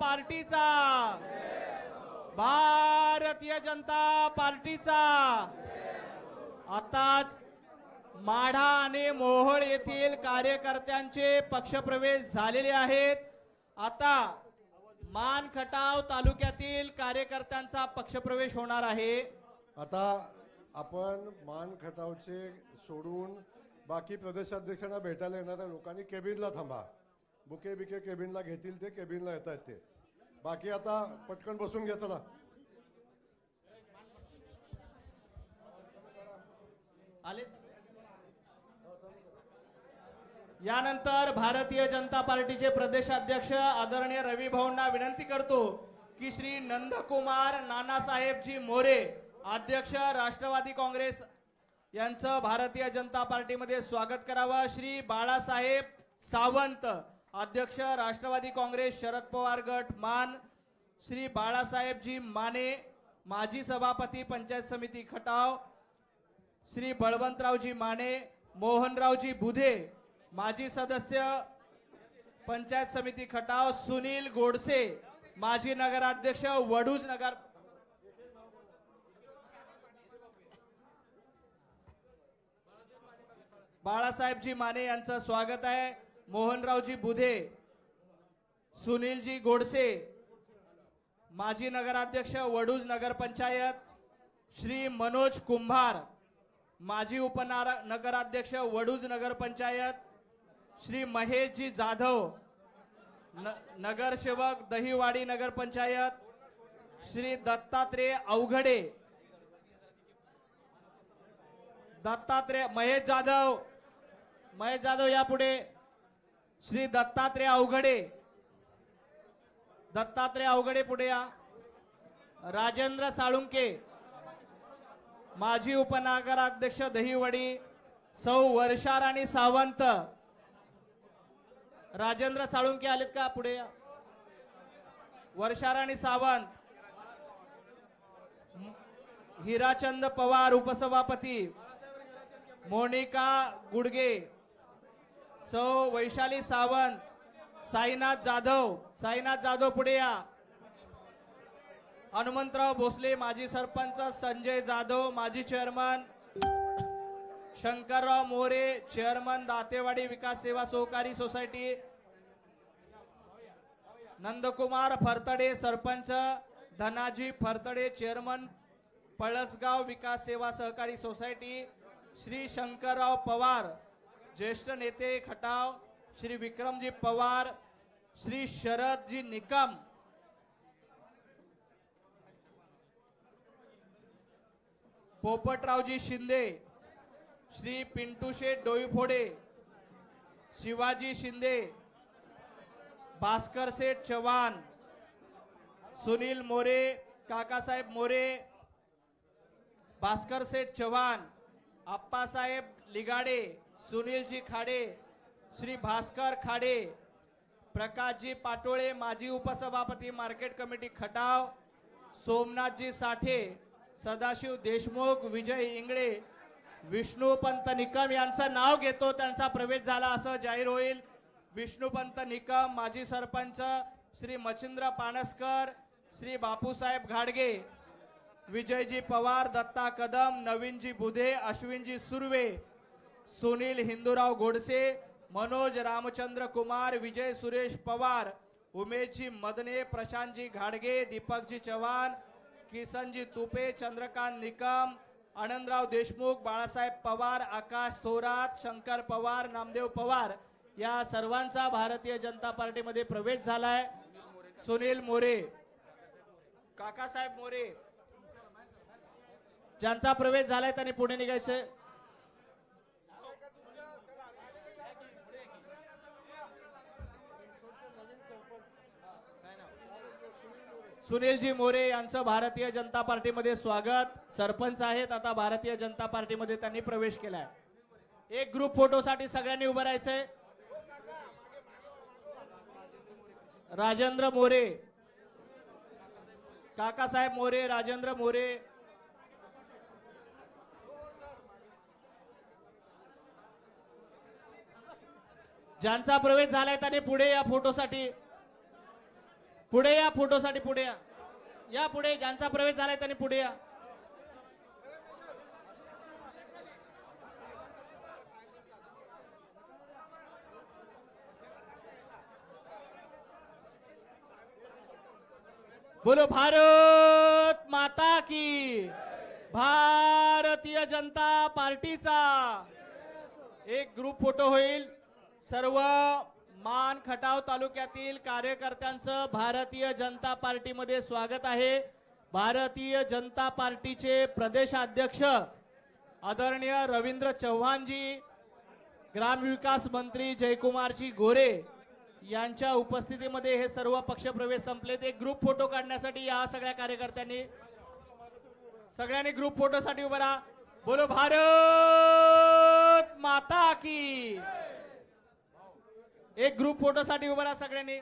पार्टीचा. भारतीय जनता पार्टीचा. आताच माढा आणि मोहोळ येथील कार्यकर्त्यांचे पक्षप्रवेश झालेले आहेत. आता मानखटाव तालुक्यातील कार्यकर्त्यांचा पक्षप्रवेश होणार आहे. आता आपण मानखटावचे सोडून बाकी प्रदेशाध्यक्षांना भेटायला येणाऱ्या लोकांनी केबिनला थांबा. बुके बिके केबिनला घेतील ते केबिनला येत आहेत ते. बाकी आता पटकन बसून घ्या चला. आले यानंतर भारतीय जनता पार्टीचे प्रदेशाध्यक्ष आदरणीय रवी भाऊंना विनंती करतो की श्री नंदकुमार नानासाहेबजी मोरे अध्यक्ष राष्ट्रवादी काँग्रेस यांचं भारतीय जनता पार्टीमध्ये स्वागत करावं. श्री बाळासाहेब सावंत अध्यक्ष राष्ट्रवादी काँग्रेस शरद पवार गट मान श्री बाळासाहेबजी माने माजी सभापती पंचायत समिती खटाव श्री बळवंतरावजी माने मोहनरावजी बुधे माजी सदस्य पंचायत समिती खटाव सुनील गोडसे माजी नगराध्यक्ष वडूज नगर बाळासाहेबजी माने यांचं स्वागत आहे. मोहनरावजी बुधे सुनीलजी गोडसे माजी नगराध्यक्ष वडूज नगरपंचायत श्री मनोज कुंभार माजी उपनार नगराध्यक्ष वडूज नगरपंचायत श्री महेशजी जाधव न, नगरसेवक दहिवाडी नगरपंचायत श्री दत्तात्रेय अवघडे दत्तात्रेय महेश जाधव महेश जाधव यापुढे श्री दत्तात्रेय अवघडे. दत्तात्रेय अवघडे पुढे या. राजेंद्र साळुंके. माजी उपनगराध्यक्ष दहिवडी सौ वर्षाराणी सावंत. राजेंद्र साळुंके आलेत का पुढे या? वर्षा सावंत. हिराचंद पवार उपसभापती. मोनिका गुडगे. सौ वैशाली सावंत साईनाथ जाधव साईनाथ जाधव पुढे या. हनुमंतराव भोसले माजी सरपंच संजय जाधव माजी chairman Shankarrao More chairman Datewadi Vikas Seva Sahakari society. Nandkumar Phartade sarpanch. Dhanaji Phartade chairman Palasgaon Vikas Seva Sahakari society. Shri Shankarrao Pawar. ज्येष्ठ नेते खटाव श्री विक्रमजी पवार श्री शरदजी निकम. पोपटरावजी शिंदे श्री पिंटू शेठ डोईफोडे शिवाजी शिंदे भास्कर सेठ चव्हाण सुनील मोरे काकासाहेब मोरे भास्कर सेठ चव्हाण आप्पासाहेब लिगाडे सुनीलजी खाडे श्री भास्कर खाडे प्रकाशजी पाटोळे माजी उपसभापती मार्केट कमिटी खटाव सोमनाथजी साठे सदाशिव देशमुख विजय इंगळे विष्णुपंत निकम यांचं नाव घेतो त्यांचा प्रवेश झाला असं जाहीर होईल. विष्णुपंत निकम माजी सरपंच श्री मच्छिंद्र पाणसकर श्री बापूसाहेब घाडगे विजयजी पवार दत्ता कदम नवीनजी बुधे अश्विनजी सुर्वे सुनील हिंदूराव घोडसे मनोज रामचंद्र कुमार विजय सुरेश पवार उमेशजी मदने प्रशांतजी घाडगे दीपकजी चव्हाण किसनजी तुपे चंद्रकांत निकम आनंदराव देशमुख बाळासाहेब पवार आकाश थोरात शंकर पवार नामदेव पवार या सर्वांचा भारतीय जनता पार्टीमध्ये प्रवेश झालाय. सुनील मोरे. काकासाहेब मोरे. ज्यांचा प्रवेश झालाय त्यांनी पुढे निघायचं सुनीलजी मोरे यांचं भारतीय जनता पार्टीमध्ये स्वागत. सरपंच आहेत आता भारतीय जनता पार्टीमध्ये त्यांनी प्रवेश केलाय. एक ग्रुप फोटोसाठी सगळ्यांनी उभं राहायचंय. राजेंद्र मोरे. काकासाहेब मोरे राजेंद्र मोरे. ज्यांचा प्रवेश झालाय त्याने पुढे या फोटोसाठी पुढे या फोटोसाठी पुढे या. या पुढे ज्यांचा प्रवेश झालाय त्यांनी पुढे या. बोलो भारत माता की. भारतीय जनता पार्टीचा एक ग्रुप फोटो होईल. सर्व मान खटाव तालुक्यातील कार्यकर्त्यांचं भारतीय जनता पार्टीमध्ये स्वागत आहे. भारतीय जनता पार्टीचे प्रदेशाध्यक्ष आदरणीय रवींद्र चव्हाणजी ग्रामविकास मंत्री जयकुमारजी गोरे यांच्या उपस्थितीमध्ये हे सर्व पक्षप्रवेश संपले ते ग्रुप फोटो काढण्यासाठी या सगळ्या कार्यकर्त्यांनी. सगळ्यांनी ग्रुप फोटोसाठी उभा राहा. बोलो भारत माता की. एक ग्रुप फोटोसाठी उभं राहा सगळ्यांनी.